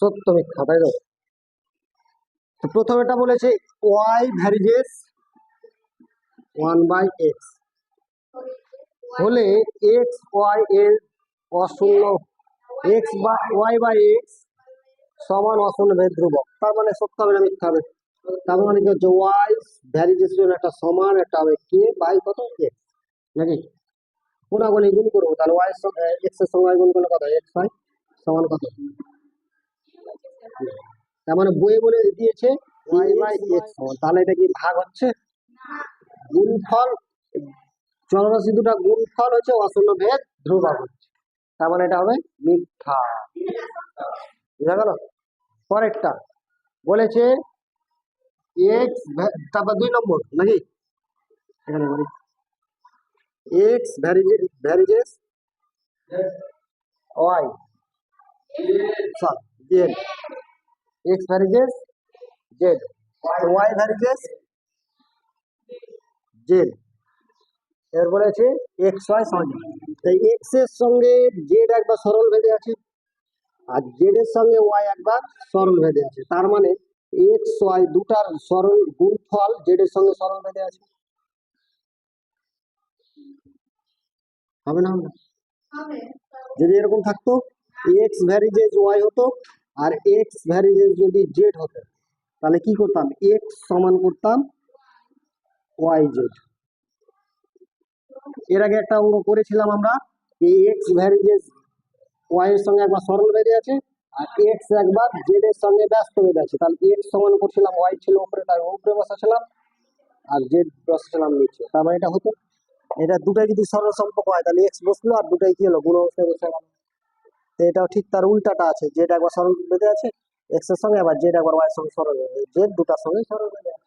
সত্য মিথ্যা তাই তো? প্রথম এটা বলেছে Y varies one by X. হলে এক্স, ওয়াই এর অশূন্য, এক্স বা, ওয়াই বাই এক্স সমান অশূন্য ভেদ ধ্রুবক। তার মানে সত্য হবে না মিথ্যা হবে? তার মানে কি হচ্ছে? ওয়াই ভ্যারিজেস একটা সমান, একটা হবে কে বাই কত? এক্স নাকি? গুণাগুণি গুণ করব। তাহলে ওয়াই এক্সের সঙ্গে গুণ করলে কত? এক্স হয় সমান কত? তার মানে বইয়ে বলে দিয়েছে ওয়াই বাই এক্স তাহলে এটা কি ভাগ হচ্ছে? গুণফল চলরাশি দুটা গুণফল হচ্ছে অশূন্য ভেদ ধ্রুবক হচ্ছে। তার মানে এটা হবে মিথ্যা। বুঝা গেল? পরেরটা বলেছে এক্স তারপর দুই নম্বর নাকি? এখানে বলি X varies varies Y sorry Z X varies Z Y varies Z এর বলেছে এক্স ওয়াই সমান তাই এক্সের সঙ্গে জেড একবার সরল ভেদে আছে আর জেড এর সঙ্গে ওয়াই একবার সরল ভেদে আছে। তার মানে এক্স ওয়াই দুটার সরল গুণফল জেড এর সঙ্গে সরল ভেদে আছে। হবে না? হবে? যদি এরকম থাকতো এক্স ভ্যারিজেস ওয়াই হতো আর এক্স ভ্যারিজেস যদি জেড হতো, তাহলে কি করতাম? এক্স সমান করতাম ওয়াই জেড এর আগে একটা অঙ্ক করেছিলাম আমরা, এই এক্স ভ্যারিজেস ওয়াই এর সঙ্গে একবার সরল বেঁধে আছে, আর এক্স একবার জেড এর সঙ্গে ব্যস্ত বেঁধে আছে। তাহলে এক্স সমান করছিলাম ওয়াই ছিল উপরে তাই উপরে বসাছিলাম, আর জেড বসাছিলাম নিচে। তার মানে এটা হতো, এটা দুটাই যদি সরল সম্পর্ক হয়, তাহলে এক্স বসল আর দুটাই কি হলো? গুণ অবস্থায় বসে গেল তো এটাও ঠিক তার উল্টাটা আছে জেড একবার সরল বেঁধে আছে এক্সের সঙ্গে আবার জেড একবার ওয়াই সঙ্গে সরল জেড দুটার সঙ্গে সরল বেঁধে আছে।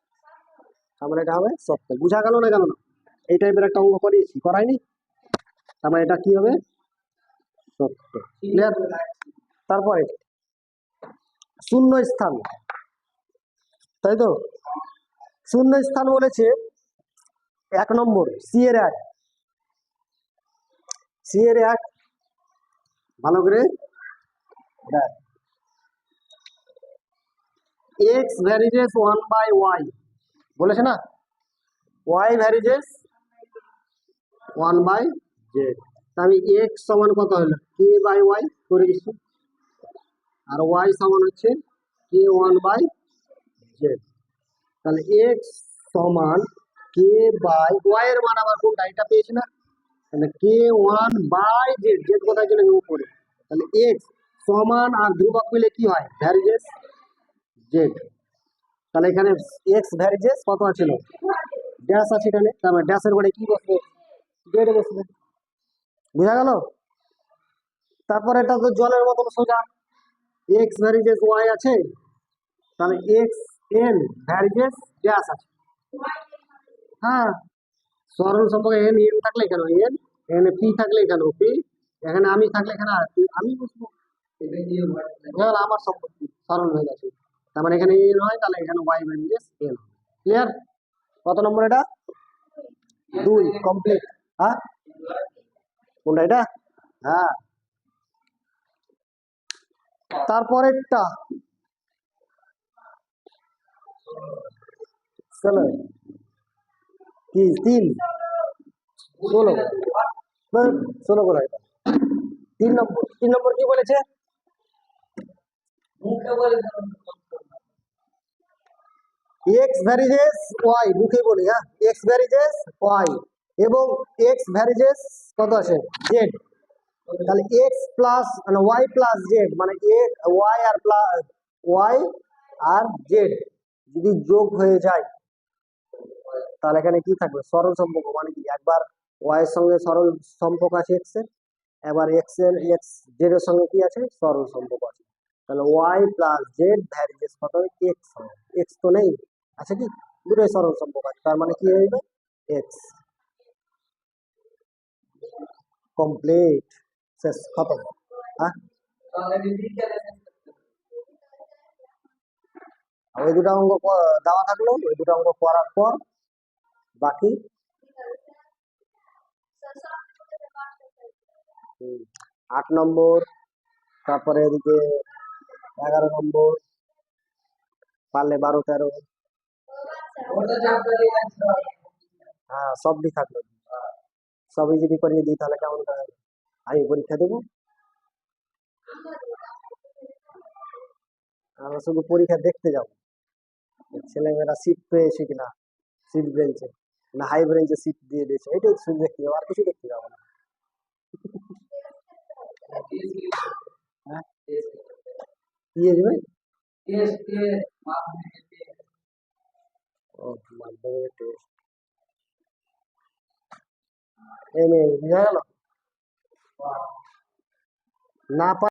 তার মানে এটা হবে সত্য বুঝা গেল না গেল না এই টাইপের একটা অঙ্ক করিয়েছি, করাইনি? তার মানে এটা কি হবে? সত্য ক্লিয়ার তারপরে, শূন্য স্থান। তাই তো? শূন্য স্থান বলেছে এক নম্বর সি এর এক। সি এর এক ভালো করে? X varies one by Y বলেছে না? Y varies one by Z আমি এক্স সমান কত হলো? কে বাই ওয়াই করে দিচ্ছি। আর ওয়াই সমান হচ্ছে কে ওয়ান বাই জেড তাহলে এক্স সমান কে বাই ওয়াই এর মান আবার কোনটা? এটা পেয়েছি না? তাহলে K one by Z Z কোথায় চলে গেল উপরে? তাহলে এক্স সমান আর ধ্রুবক মিলে কি হয়? ভ্যারিজেস জেড তাহলে এখানে এক্স ভ্যারিজেস কত ছিল ড্যাশ আছে এখানে। তারপর ড্যাশের পরে কি বসবে? জেড বসবে। বোঝা গেল? তারপর এটা তো জলের মতন সোজা। এক্স ভ্যারিজেস ওয়াই আছে। তাহলে এক্স এন ভ্যারিজেস ড্যাশ আছে। হ্যাঁ। সরল সম্পর্কে এন এন থাকলে এখানে এন এখানে পি থাকলে এখানে পি এখানে আমি থাকলে এখানে আর আমি এবার আমার সম্পত্তি সরল হয়ে গেছে। তার মানে এখানে এন হয় তাহলে এখানে ওয়াই ভ্যারিজেস এন ক্লিয়ার কত নম্বর এটা? দুই কমপ্লিট হ্যাঁ? কোনটা এটা? হ্যাঁ। তারপরেরটা। চলো। কি তিন। ষোলো। ষোলো করে এটা তিন নম্বর তিন নম্বর কি বলেছে? এক্স ভ্যারিজেস ওয়াই মুখে বলি হ্যাঁ? এক্স ভ্যারিজেস ওয়াই এবং এক্স ভ্যারিজেস কত আছে জেড তাহলে এক্স প্লাস মানে ওয়াই প্লাস জেড মানে ওয়াই আর প্লাস ওয়াই আর জেড যদি যোগ হয়ে যায় তাহলে এখানে কি থাকবে? সরল সম্পর্ক মানে কি? একবার ওয়াই এর সঙ্গে সরল সম্পর্ক আছে এক্সের, এবার এক্সের এক্স জেড এর সঙ্গে কি আছে? সরল সম্পর্ক আছে। তাহলে ওয়াই প্লাস জেড ভ্যারিজেস কত? হবে এক্স হবে। এক্স তো নেই। আছে কি? দুটোই সরল সম্পর্ক আছে। তার মানে কি যাবে? এক্স কমপ্লিট শেষ। খতম। হ্যাঁ ওই দুটো অঙ্ক দেওয়া থাকল। ওই দুটো অঙ্ক করার পর বাকি? আট নম্বর, তারপরে এদিকে এগারো নম্বর, পারলে বারো, তেরো। হ্যাঁ সবই থাকল। সবই যদি করিয়ে দিই, তাহলে কেমন আমি পরীক্ষা দেবো? আমরা শুধু পরীক্ষা দেখতে যাব। ছেলেমেয়েরা সিট পেয়েছে কিনা? সিট বেঞ্চে না হাই ব্রেঞ্চে সিট দিয়ে দিয়েছে এটাই শুধু দেখতে যাব আর কিছু দেখতে যাব না হ্যাঁ কি আসবে ও মাধ্যমিকের টেস্ট এই মেয়ে বুঝা গেল না পা